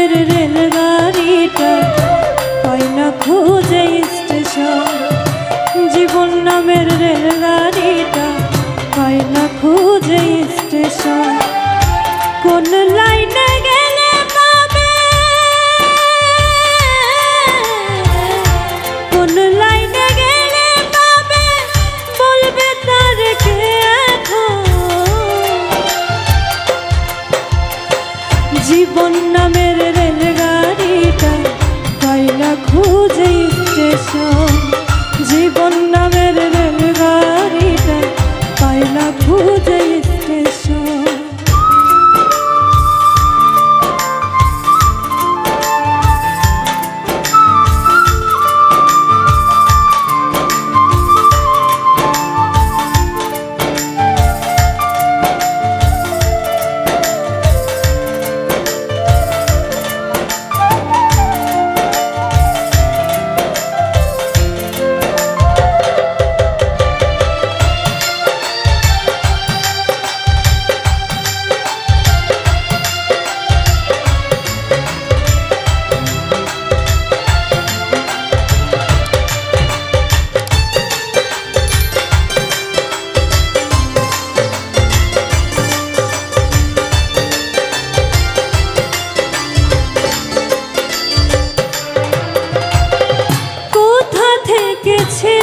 আমাদের রেলগাড়িটা হয় না খুঁজে স্টেশন। জীবন নামের রেলগাড়িটা হয় না খুঁজে স্টেশন। কোন লা tears.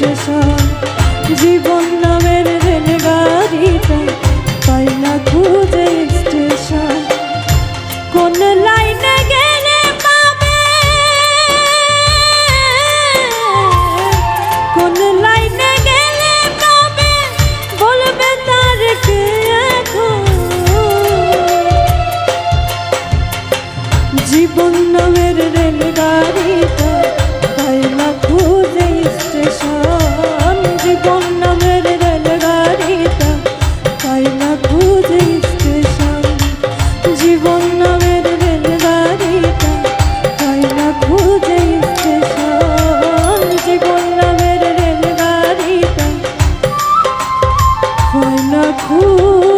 স্টেশন জীবন নামের রেলগাড়িটা পাই না খুঁজে স্টেশন। কোন লাইনে গেলে পাবে? কোন লাইনে গেলে পাবে? বলবে তার কে জীবন নামের না খুঁজে স্টেশন, জীবন নামের রেলগাড়িটা পাই না খুঁজে স্টেশন? জীবন নামের রেলগাড়িটা পাই না খুঁজে স্টেশন? জীবন নামের রেলগাড়িটা পাই না খুঁজে